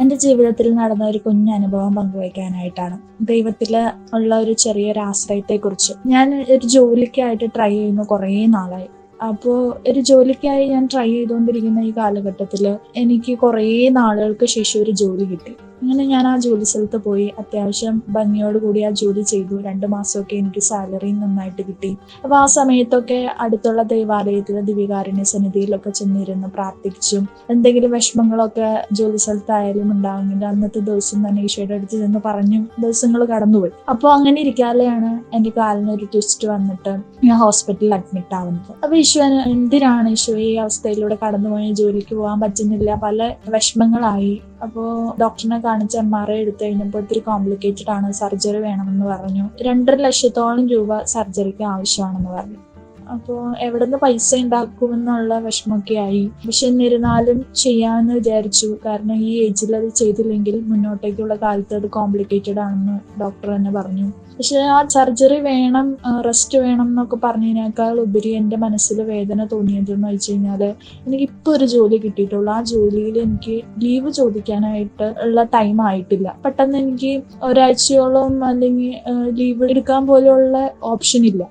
എന്റെ ജീവിതത്തിൽ നടന്ന ഒരു കുഞ്ഞു അനുഭവം പങ്കുവയ്ക്കാനായിട്ടാണ്. ദൈവത്തിൽ ഉള്ള ഒരു ചെറിയൊരു ആശ്രയത്തെക്കുറിച്ച്. ഞാൻ ഒരു ജോലിക്കായിട്ട് ട്രൈ ചെയ്യുന്നു കുറേ നാളായി. അപ്പോൾ ഒരു ജോലിക്കായി ഞാൻ ട്രൈ ചെയ്തുകൊണ്ടിരിക്കുന്ന ഈ കാലഘട്ടത്തിൽ എനിക്ക് കുറേ നാളുകൾക്ക് ശേഷം ഒരു ജോലി കിട്ടി. അങ്ങനെ ഞാൻ ആ ജോലി സ്ഥലത്ത് പോയി. അത്യാവശ്യം ഭംഗിയോട് കൂടി ആ ജോലി ചെയ്തു. രണ്ട് മാസമൊക്കെ എനിക്ക് സാലറി നന്നായിട്ട് കിട്ടി. അപ്പോൾ ആ സമയത്തൊക്കെ അടുത്തുള്ള ദൈവാലയത്തിൽ ദിവികാരുണ്യ സന്നിധിയിലൊക്കെ ചെന്നിരുന്നു പ്രാർത്ഥിച്ചും. എന്തെങ്കിലും വിഷമങ്ങളൊക്കെ ജോലി സ്ഥലത്തായാലും ഉണ്ടാകുന്നില്ല അന്നത്തെ ദിവസം തന്നെ ഈശോയുടെ അടുത്ത് നിന്ന് പറഞ്ഞു ദിവസങ്ങൾ കടന്നുപോയി. അപ്പോൾ അങ്ങനെ ഇരിക്കാതെയാണ് എന്റെ കാലിന് ഒരു ട്വിസ്റ്റ് വന്നിട്ട് ഞാൻ ഹോസ്പിറ്റലിൽ അഡ്മിറ്റ് ആവുന്നത്. അപ്പോൾ ഈശോ എന്തിനാണ് ഈശോ ഈ അവസ്ഥയിലൂടെ കടന്നുപോയി? ജോലിക്ക് പോകാൻ പറ്റുന്നില്ല. പല വിഷമങ്ങളായി. അപ്പോൾ ഡോക്ടറിനെ കാണിച്ച് എം ആർ ഐ എടുത്തു കഴിഞ്ഞപ്പോൾ ഒത്തിരി കോംപ്ലിക്കേറ്റഡ് ആണ്. സർജറി വേണമെന്ന് പറഞ്ഞു. രണ്ടര ലക്ഷത്തോളം രൂപ സർജറിക്ക് ആവശ്യമാണെന്ന് പറഞ്ഞു. അപ്പോൾ എവിടെ നിന്ന് പൈസ ഉണ്ടാക്കുമെന്നുള്ള വിഷമമൊക്കെ ആയി. പക്ഷെ എന്നിരുന്നാലും ചെയ്യാമെന്ന് വിചാരിച്ചു. കാരണം ഈ ഏജിൽ അത് ചെയ്തില്ലെങ്കിൽ മുന്നോട്ടേക്കുള്ള കാലത്ത് അത് കോംപ്ലിക്കേറ്റഡ് ആണെന്ന് ഡോക്ടർ തന്നെ പറഞ്ഞു. പക്ഷെ ആ സർജറി വേണം റെസ്റ്റ് വേണം എന്നൊക്കെ പറഞ്ഞതിനേക്കാൾ ഉപരി എന്റെ മനസ്സിൽ വേദന തോന്നിയതെന്ന് വെച്ച് കഴിഞ്ഞാൽ എനിക്ക് ഇപ്പോൾ ഒരു ജോലി കിട്ടിയിട്ടുള്ളൂ. ആ ജോലിയിൽ എനിക്ക് ലീവ് ചോദിക്കാനായിട്ട് ഉള്ള ടൈം ആയിട്ടില്ല. പെട്ടെന്ന് എനിക്ക് ഒരാഴ്ചയോളം അല്ലെങ്കിൽ ലീവ് എടുക്കാൻ പോലെയുള്ള ഓപ്ഷൻ ഇല്ല.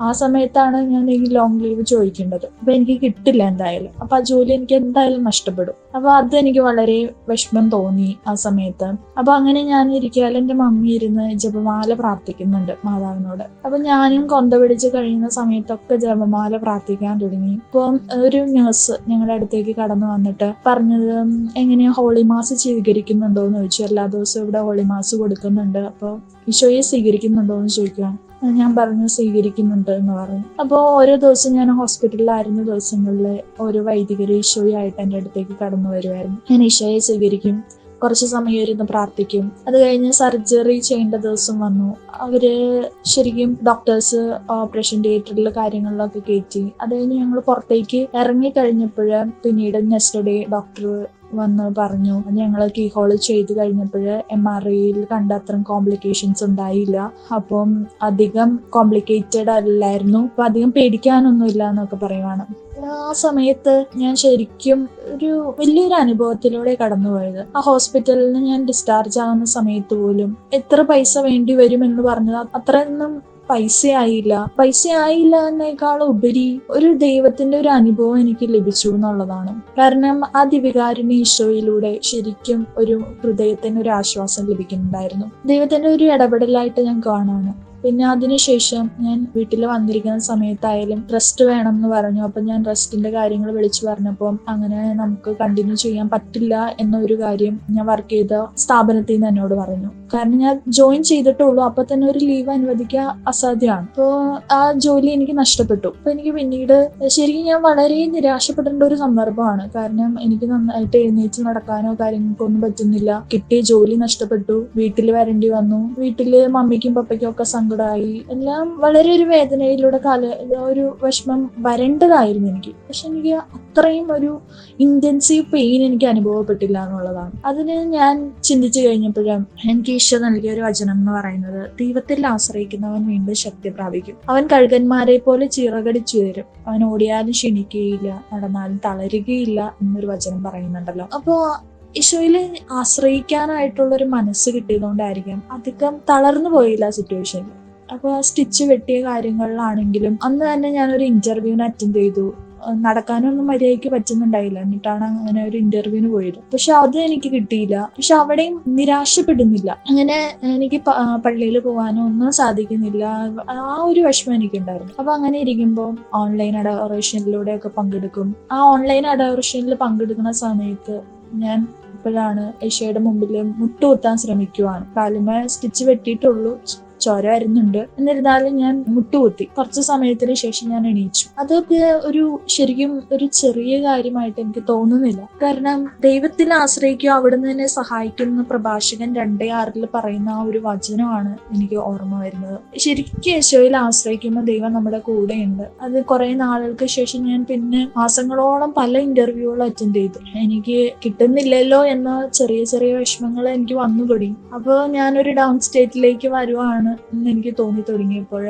ആ സമയത്താണ് ഞാൻ ഈ ലോങ് ലീവ് ചോദിക്കേണ്ടത്. അപ്പൊ എനിക്ക് കിട്ടില്ല എന്തായാലും. അപ്പൊ ആ ജോലി എനിക്ക് എന്തായാലും നഷ്ടപ്പെടും. അപ്പൊ അത് എനിക്ക് വളരെ വിഷമം തോന്നി ആ സമയത്ത്. അപ്പൊ അങ്ങനെ ഞാൻ ഇരിക്കാൽ എന്റെ മമ്മി ഇരുന്ന് ജപമാല പ്രാർത്ഥിക്കുന്നുണ്ട് മാതാവിനോട്. അപ്പൊ ഞാനും കൊന്ത പിടിച്ച് കഴിയുന്ന സമയത്തൊക്കെ ജപമാല പ്രാർത്ഥിക്കാൻ തുടങ്ങി. ഇപ്പം ഒരു നേഴ്സ് ഞങ്ങളുടെ അടുത്തേക്ക് കടന്നു വന്നിട്ട് പറഞ്ഞത് എങ്ങനെയാ ഹോളി മാസ് സ്വീകരിക്കുന്നുണ്ടോ എന്ന് ചോദിച്ചു. എല്ലാ ദിവസവും ഇവിടെ ഹോളി മാസ് കൊടുക്കുന്നുണ്ട്. അപ്പോൾ ഈശോയെ സ്വീകരിക്കുന്നുണ്ടോ എന്ന് ചോദിക്കുകയാണ് ഞാൻ പറഞ്ഞു സ്വീകരിക്കുന്നുണ്ട് എന്ന് പറഞ്ഞു. അപ്പോൾ ഓരോ ദിവസം ഞാൻ ഹോസ്പിറ്റലിലായിരുന്ന ദിവസങ്ങളിൽ ഓരോ വൈദികർ ഈശോയായിട്ട് എന്റെ അടുത്തേക്ക് കടന്നു വരുമായിരുന്നു ഞാൻ ഈശോയെ സ്വീകരിക്കും. കുറച്ച് സമയം ഇരുന്ന് പ്രാർത്ഥിക്കും. അത് കഴിഞ്ഞ് സർജറി ചെയ്യേണ്ട ദിവസം വന്നു. അവർ ശരിക്കും ഡോക്ടേഴ്സ് ഓപ്പറേഷൻ തിയേറ്ററിൽ കാര്യങ്ങളിലൊക്കെ കയറ്റി. അത് കഴിഞ്ഞ് ഞങ്ങൾ പുറത്തേക്ക് ഇറങ്ങി കഴിഞ്ഞപ്പോൾ പിന്നീട് നെക്സ്റ്റ് ഡേ ഡോക്ടർ വന്ന് പറഞ്ഞു ഞങ്ങൾ കീ ഹോൾ ചെയ്ത് കഴിഞ്ഞപ്പോൾ എം ആർ ഐയിൽ കണ്ട അത്രയും കോംപ്ലിക്കേഷൻസ് ഉണ്ടായില്ല. അപ്പം അധികം കോംപ്ലിക്കേറ്റഡ് അല്ലായിരുന്നു. അപ്പൊ അധികം പേടിക്കാനൊന്നുമില്ല എന്നൊക്കെ പറയുവാണ്. ആ സമയത്ത് ഞാൻ ശരിക്കും ഒരു വലിയൊരു അനുഭവത്തിലൂടെ കടന്നുപോയത്. ആ ഹോസ്പിറ്റലിൽ നിന്ന് ഞാൻ ഡിസ്ചാർജ് ആവുന്ന സമയത്ത് പോലും എത്ര പൈസ വേണ്ടി വരും എന്ന് പറഞ്ഞത് അത്രയൊന്നും പൈസ ആയില്ല പൈസ ആയില്ല എന്നേക്കാൾ ഉപരി ഒരു ദൈവത്തിന്റെ ഒരു അനുഭവം എനിക്ക് ലഭിച്ചു എന്നുള്ളതാണ്. കാരണം ആ ദിവികാരുണ്യ ഈശോയിലൂടെ ശരിക്കും ഒരു ഹൃദയത്തിന് ഒരു ആശ്വാസം ലഭിക്കുന്നുണ്ടായിരുന്നു. ദൈവത്തിന്റെ ഒരു ഇടപെടലായിട്ട് ഞാൻ കാണാണ് പിന്നെ അതിനുശേഷം ഞാൻ വീട്ടിൽ വന്നിരിക്കുന്ന സമയത്തായാലും റെസ്റ്റ് വേണം എന്ന് പറഞ്ഞു. അപ്പം ഞാൻ റെസ്റ്റിന്റെ കാര്യങ്ങൾ വിളിച്ചു പറഞ്ഞപ്പോൾ അങ്ങനെ നമുക്ക് കണ്ടിന്യൂ ചെയ്യാൻ പറ്റില്ല എന്നൊരു കാര്യം ഞാൻ വർക്ക് ചെയ്ത സ്ഥാപനത്തിൽ നിന്ന് എന്നോട് പറഞ്ഞു. കാരണം ഞാൻ ജോയിൻ ചെയ്തിട്ടുള്ളൂ. അപ്പൊ തന്നെ ഒരു ലീവ് അനുവദിക്കുക അസാധ്യമാണ്. അപ്പോൾ ആ ജോലി എനിക്ക് നഷ്ടപ്പെട്ടു. അപ്പൊ എനിക്ക് പിന്നീട് ശരിക്കും ഞാൻ വളരെ നിരാശപ്പെടേണ്ട ഒരു സന്ദർഭമാണ്. കാരണം എനിക്ക് നന്നായിട്ട് എഴുന്നേറ്റ് നടക്കാനോ കാര്യങ്ങൾക്കൊന്നും പറ്റുന്നില്ല. കിട്ടിയ ജോലി നഷ്ടപ്പെട്ടു. വീട്ടിൽ വരേണ്ടി വന്നു. വീട്ടിൽ മമ്മിക്കും പപ്പയ്ക്കും ഒക്കെ സങ്കടമായി എല്ലാം വളരെ ഒരു വേദനയിലൂടെ കാല ഒരു വിഷമം വരേണ്ടതായിരുന്നു എനിക്ക്. പക്ഷെ എനിക്ക് അത്രയും ഒരു ഇന്റൻസീവ് പെയിൻ എനിക്ക് അനുഭവപ്പെട്ടില്ല എന്നുള്ളതാണ്. അതിന് ഞാൻ ചിന്തിച്ചു കഴിഞ്ഞപ്പോഴും എനിക്ക് ഈശോ നൽകിയ ഒരു വചനം എന്ന് പറയുന്നത് ദൈവത്തിൽ ആശ്രയിക്കുന്നവൻ വീണ്ടും ശക്തി പ്രാപിക്കും. അവൻ കഴുകന്മാരെ പോലെ ചിറകടിച്ചു ചിറകടിച്ചുയരും അവൻ ഓടിയാലും ക്ഷണിക്കുകയില്ല. നടന്നാലും തളരുകയില്ല എന്നൊരു വചനം പറയുന്നുണ്ടല്ലോ. അപ്പോ ഈശോയിൽ ആശ്രയിക്കാനായിട്ടുള്ള ഒരു മനസ്സ് കിട്ടിയതുകൊണ്ടായിരിക്കും അധികം തളർന്നു പോയില്ല സിറ്റുവേഷനിൽ അപ്പോൾ ആ സ്റ്റിച്ച് വെട്ടിയ കാര്യങ്ങളിലാണെങ്കിലും അന്ന് തന്നെ ഞാനൊരു ഇന്റർവ്യൂവിന് അറ്റൻഡ് ചെയ്തു. നടക്കാനൊന്നും മര്യാദയ്ക്ക് പറ്റുന്നുണ്ടായില്ല. എന്നിട്ടാണ് അങ്ങനെ ഒരു ഇന്റർവ്യൂവിന് പോയത്. പക്ഷെ അത് എനിക്ക് കിട്ടിയില്ല. പക്ഷെ അവിടെയും നിരാശപ്പെടുന്നില്ല. അങ്ങനെ എനിക്ക് പള്ളിയിൽ പോകാനോ ഒന്നും സാധിക്കുന്നില്ല. ആ ഒരു വിഷമം എനിക്കുണ്ടായിരുന്നു. അപ്പൊ അങ്ങനെ ഇരിക്കുമ്പോൾ ഓൺലൈൻ അഡോറേഷനിലൂടെ ഒക്കെ പങ്കെടുക്കും. ആ ഓൺലൈൻ അഡോറേഷനിൽ പങ്കെടുക്കുന്ന സമയത്ത് ഞാൻ ഇപ്പോഴാണ് ഏഷ്യയുടെ മുമ്പിൽ മുട്ടുകുത്താൻ ശ്രമിക്കുവാണ്. കാലുമ സ്റ്റിച്ച് വെട്ടിയിട്ടുള്ളൂ. ചോര വരുന്നുണ്ട്. എന്നിരുന്നാലും ഞാൻ മുട്ടുകുത്തി. കുറച്ച് സമയത്തിന് ശേഷം ഞാൻ എണീച്ചു. അതൊക്കെ ഒരു ശരിക്കും ഒരു ചെറിയ കാര്യമായിട്ട് എനിക്ക് തോന്നുന്നില്ല. കാരണം ദൈവത്തിൽ ആശ്രയിക്കുക അവിടുന്ന് തന്നെ സഹായിക്കുന്ന പ്രഭാഷകൻ രണ്ടേ ആറിൽ പറയുന്ന ആ ഒരു വചനമാണ് എനിക്ക് ഓർമ്മ വരുന്നത്. ശരിക്കും യേശോയിൽ ആശ്രയിക്കുമ്പോൾ ദൈവം നമ്മുടെ കൂടെയുണ്ട്. അത് കുറെ നാളുകൾക്ക് ശേഷം ഞാൻ പിന്നെ മാസങ്ങളോളം പല ഇന്റർവ്യൂകളും അറ്റൻഡ് ചെയ്തു. എനിക്ക് കിട്ടുന്നില്ലല്ലോ എന്ന ചെറിയ ചെറിയ വിഷമങ്ങൾ എനിക്ക് വന്നു തുടങ്ങി അപ്പോൾ ഞാനൊരു ഡൗൺ സ്റ്റേറ്റിലേക്ക് വരുവാണ്. എന്ന് എനിക്ക് തോന്നി തുടങ്ങിയപ്പോൾ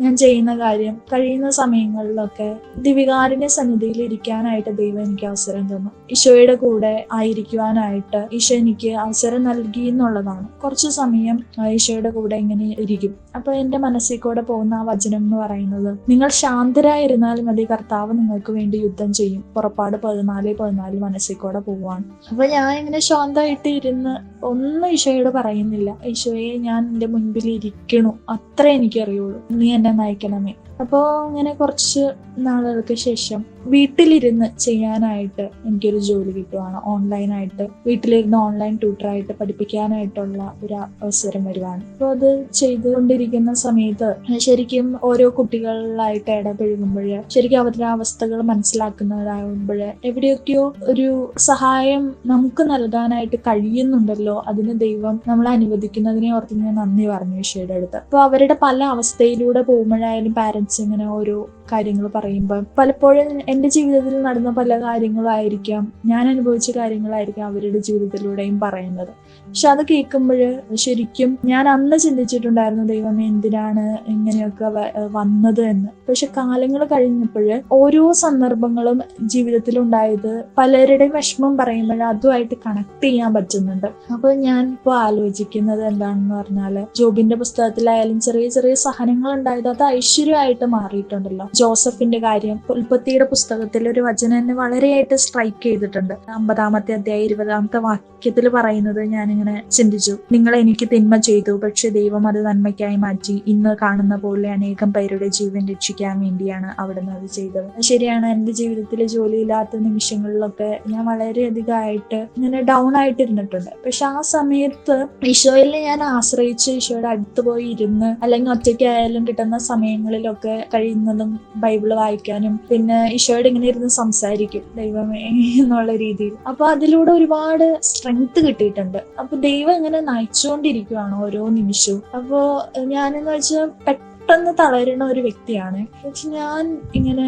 ഞാൻ ചെയ്യുന്ന കാര്യം കഴിയുന്ന സമയങ്ങളിലൊക്കെ ദിവികാരിന്റെ സന്നിധിയിൽ ഇരിക്കാനായിട്ട് ദൈവം എനിക്ക് അവസരം തന്നു. ഈശോയുടെ കൂടെ ആയിരിക്കുവാനായിട്ട് ഈശോ എനിക്ക് അവസരം നൽകി എന്നുള്ളതാണ്. കുറച്ച് സമയം ഈശോയുടെ കൂടെ ഇങ്ങനെ ഇരിക്കും. അപ്പൊ എന്റെ മനസ്സിൽ കൂടെ പോകുന്ന ആ വചനം എന്ന് പറയുന്നത് നിങ്ങൾ ശാന്തരായിരുന്നാൽ മതി കർത്താവ് നിങ്ങൾക്ക് വേണ്ടി യുദ്ധം ചെയ്യും. പുറപ്പാട് പതിനാല് പതിനാല് മനസ്സിൽ കൂടെ പോവാണ് അപ്പൊ ഞാൻ ഇങ്ങനെ ശാന്തമായിട്ട് ഇരുന്ന് ഒന്നും ഈശോയോട് പറയുന്നില്ല. ഈശോയെ ഞാൻ എന്റെ മുൻപിൽ ഇരിക്കണു. അത്ര എനിക്കറിയുള്ളൂ. നീ എന്നെ നയിക്കണമേ. അപ്പോൾ ഇങ്ങനെ കുറച്ച് നാളുകൾക്ക് ശേഷം വീട്ടിലിരുന്ന് ചെയ്യാനായിട്ട് എനിക്കൊരു ജോലി കിട്ടുവാണ്. ഓൺലൈനായിട്ട് വീട്ടിലിരുന്ന് ഓൺലൈൻ ട്യൂട്ടറായിട്ട് പഠിപ്പിക്കാനായിട്ടുള്ള ഒരു അവസരം വരുവാണ്. അപ്പോൾ അത് ചെയ്തുകൊണ്ടിരിക്കുന്ന സമയത്ത് ശരിക്കും ഓരോ കുട്ടികളിലായിട്ട് ഇടപഴകുമ്പോൾ ശരിക്കും അവരുടെ അവസ്ഥകൾ മനസ്സിലാക്കുന്നതാകുമ്പോൾ എവിടെയൊക്കെയോ ഒരു സഹായം നമുക്ക് നൽകാനായിട്ട് കഴിയുന്നുണ്ടല്ലോ. അതിന് ദൈവം നമ്മളെ അനുവദിക്കുന്നതിനെ ഓർത്ത് ഞാൻ നന്ദി പറഞ്ഞു ഈശോയുടെ അടുത്ത്. അപ്പോൾ അവരുടെ പല അവസ്ഥയിലൂടെ പോകുമ്പോഴായാലും പാരൻസ് ഇങ്ങനെ ഓരോ കാര്യങ്ങൾ പറയുമ്പോൾ പലപ്പോഴും എന്റെ ജീവിതത്തിൽ നടന്ന പല കാര്യങ്ങളായിരിക്കാം. ഞാൻ അനുഭവിച്ച കാര്യങ്ങളായിരിക്കാം അവരുടെ ജീവിതത്തിലൂടെയും പറയുന്നത്. പക്ഷെ അത് കേൾക്കുമ്പോൾ ശരിക്കും ഞാൻ അന്ന് ചിന്തിച്ചിട്ടുണ്ടായിരുന്നു ദൈവമേ എന്തിനാണ് ഇങ്ങനെയൊക്കെ വന്നത് എന്ന്? പക്ഷെ കാലങ്ങൾ കഴിഞ്ഞപ്പോൾ ഓരോ സന്ദർഭങ്ങളും ജീവിതത്തിൽ ഉണ്ടായത് പലരുടെയും വിഷമം പറയുമ്പോൾ അതുമായിട്ട് കണക്ട് ചെയ്യാൻ പറ്റുന്നുണ്ട്. അപ്പോൾ ഞാൻ ഇപ്പോൾ ആലോചിക്കുന്നത് എന്താണെന്ന് പറഞ്ഞാൽ ജോബിന്റെ പുസ്തകത്തിലായാലും ചെറിയ ചെറിയ സഹനങ്ങൾ ഉണ്ടായത് അത് ഐശ്വര്യമായിട്ട് മാറിയിട്ടുണ്ടല്ലോ. ജോസഫിന്റെ കാര്യം ഉൽപ്പത്തിയുടെ പുസ്തകത്തിൽ ഒരു വചനം എന്നെ വളരെയായിട്ട് സ്ട്രൈക്ക് ചെയ്തിട്ടുണ്ട്. അമ്പതാമത്തെ അധ്യായം ഇരുപതാമത്തെ വാക്യത്തിൽ പറയുന്നത് ഞാനിങ്ങനെ ചിന്തിച്ചു. നിങ്ങൾ എനിക്ക് തിന്മ ചെയ്തു. പക്ഷെ ദൈവം അത് നന്മയ്ക്കായി മാറ്റി. ഇന്ന് കാണുന്ന പോലെ അനേകം പേരുടെ ജീവൻ രക്ഷിക്കാൻ വേണ്ടിയാണ് അവിടുന്ന് അത് ചെയ്തത്. ശരിയാണ്. എന്റെ ജീവിതത്തിൽ ജോലിയില്ലാത്ത നിമിഷങ്ങളിലൊക്കെ ഞാൻ വളരെയധികം ആയിട്ട് ഇങ്ങനെ ഡൗൺ ആയിട്ടിരുന്നിട്ടുണ്ട്. പക്ഷെ ആ സമയത്ത് ഈശോയിൽ ഞാൻ ആശ്രയിച്ച് ഈശോയുടെ അടുത്ത് പോയി ഇരുന്ന് അല്ലെങ്കിൽ ഒറ്റയ്ക്കായാലും കിട്ടുന്ന സമയങ്ങളിലൊക്കെ കഴിയുന്നതും ബൈബിൾ വായിക്കാനും പിന്നെ ഈശോയുടെ ഇങ്ങനെ ഇരുന്ന് സംസാരിക്കും ദൈവമേ എന്നുള്ള രീതിയിൽ. അപ്പൊ അതിലൂടെ ഒരുപാട് സ്ട്രെങ്ത് കിട്ടിയിട്ടുണ്ട്. അപ്പൊ ദൈവം ഇങ്ങനെ നയിച്ചുകൊണ്ടിരിക്കുവാണ് ഓരോ നിമിഷവും. അപ്പോ ഞാനെന്ന് വെച്ചാൽ പെട്ടെന്ന് തളരുന്ന ഒരു വ്യക്തിയാണ്. പക്ഷെ ഞാൻ ഇങ്ങനെ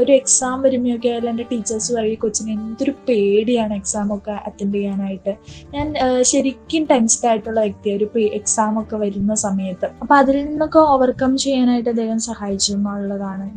ഒരു എക്സാം വരുമ്പോഴൊക്കെ ആയാലും എന്റെ ടീച്ചേഴ്സ് പറയും കൊച്ചിന് എന്തൊരു പേടിയാണ് എക്സാം ഒക്കെ അറ്റൻഡ് ചെയ്യാനായിട്ട്. ഞാൻ ശരിക്കും ടെൻസ്ഡ് ആയിട്ടുള്ള വ്യക്തിയാണ് ഒരു എക്സാം ഒക്കെ വരുന്ന സമയത്ത്. അപ്പൊ അതിൽ നിന്നൊക്കെ ഓവർകം ചെയ്യാനായിട്ട് ദൈവം സഹായിച്ചു എന്നുള്ളതാണ്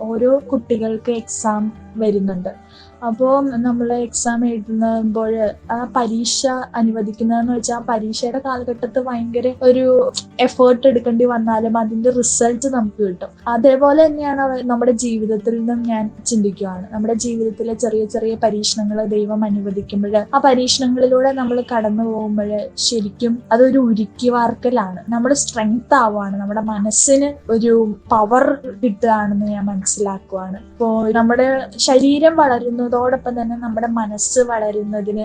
ഓരോ കുട്ടികൾക്ക് എക്സാം വരുന്നുണ്ട്. അപ്പോൾ നമ്മൾ എക്സാം എഴുതുമ്പോൾ ആ പരീക്ഷ അനുവദിക്കുന്നതെന്ന് വെച്ചാൽ ആ പരീക്ഷയുടെ കാലഘട്ടത്തിൽ ഭയങ്കര ഒരു എഫേർട്ട് എടുക്കേണ്ടി വന്നാലും അതിന്റെ റിസൾട്ട് നമുക്ക് കിട്ടും. അതേപോലെ തന്നെയാണ് നമ്മുടെ ജീവിതത്തിൽ നിന്നും ഞാൻ ചിന്തിക്കുകയാണ് നമ്മുടെ ജീവിതത്തിലെ ചെറിയ ചെറിയ പരീക്ഷണങ്ങൾ ദൈവം അനുവദിക്കുമ്പോൾ ആ പരീക്ഷണങ്ങളിലൂടെ നമ്മൾ കടന്നു പോകുമ്പോൾ ശരിക്കും അതൊരു ഉരുക്കി വാർക്കലാണ്. നമ്മുടെ സ്ട്രെങ്ത് ആവുകയാണ് നമ്മുടെ മനസ്സിന് ഒരു പവർ കിട്ടുകയാണെന്ന് ഞാൻ മനസ്സിലാക്കുവാണ്. ഇപ്പോൾ നമ്മുടെ ശരീരം വളരുന്നതോടൊപ്പം തന്നെ നമ്മുടെ മനസ്സ് വളരുന്നതിന്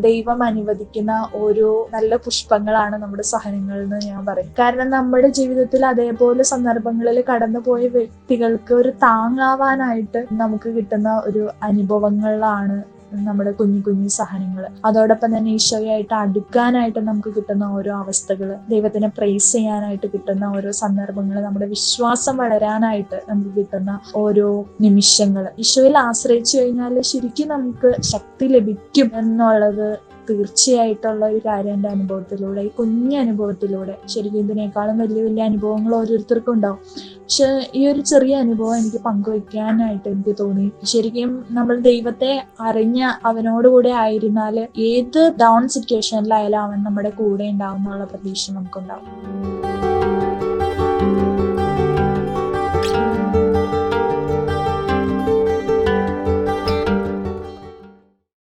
ദൈവം അനുവദിക്കുന്ന ഓരോ നല്ല പുഷ്പങ്ങളാണ് നമ്മുടെ സഹനങ്ങൾ എന്ന് ഞാൻ പറയും. കാരണം നമ്മുടെ ജീവിതത്തിൽ അതേപോലെ സന്ദർഭങ്ങളിൽ കടന്നുപോയ വ്യക്തികൾക്ക് ഒരു താങ്ങാവാനായിട്ട് നമുക്ക് കിട്ടുന്ന ഒരു അനുഭവങ്ങളാണ് നമ്മുടെ കുഞ്ഞു കുഞ്ഞു സഹനങ്ങൾ അതോടൊപ്പം തന്നെ ഈശോയായിട്ട് അടുക്കാനായിട്ട് നമുക്ക് കിട്ടുന്ന ഓരോ അവസ്ഥകൾ ദൈവത്തിനെ പ്രേസ് ചെയ്യാനായിട്ട് കിട്ടുന്ന ഓരോ സന്ദർഭങ്ങൾ നമ്മുടെ വിശ്വാസം വളരാനായിട്ട് നമുക്ക് കിട്ടുന്ന ഓരോ നിമിഷങ്ങൾ ഈശോയിൽ ആശ്രയിച്ചു കഴിഞ്ഞാൽ ശരിക്കും നമുക്ക് ശക്തി ലഭിക്കും എന്നുള്ളത് തീർച്ചയായിട്ടുള്ള ഒരു കാര്യം എന്റെ അനുഭവത്തിലൂടെ ഈ കുഞ്ഞു അനുഭവത്തിലൂടെ ശരിക്കും ഇതിനേക്കാളും വലിയ വലിയ അനുഭവങ്ങൾ ഓരോരുത്തർക്കും ഉണ്ടാവും. പക്ഷെ ഈ ഒരു ചെറിയ അനുഭവം എനിക്ക് പങ്കുവയ്ക്കാനായിട്ട് എനിക്ക് തോന്നി. ശരിക്കും നമ്മൾ ദൈവത്തെ അറിഞ്ഞ അവനോടുകൂടെ ആയിരുന്നാൽ ഏത് ഡൗൺ സിറ്റുവേഷനിലായാലും അവൻ നമ്മുടെ കൂടെ ഉണ്ടാവും എന്നുള്ള പ്രതീക്ഷ നമുക്കുണ്ടാവും.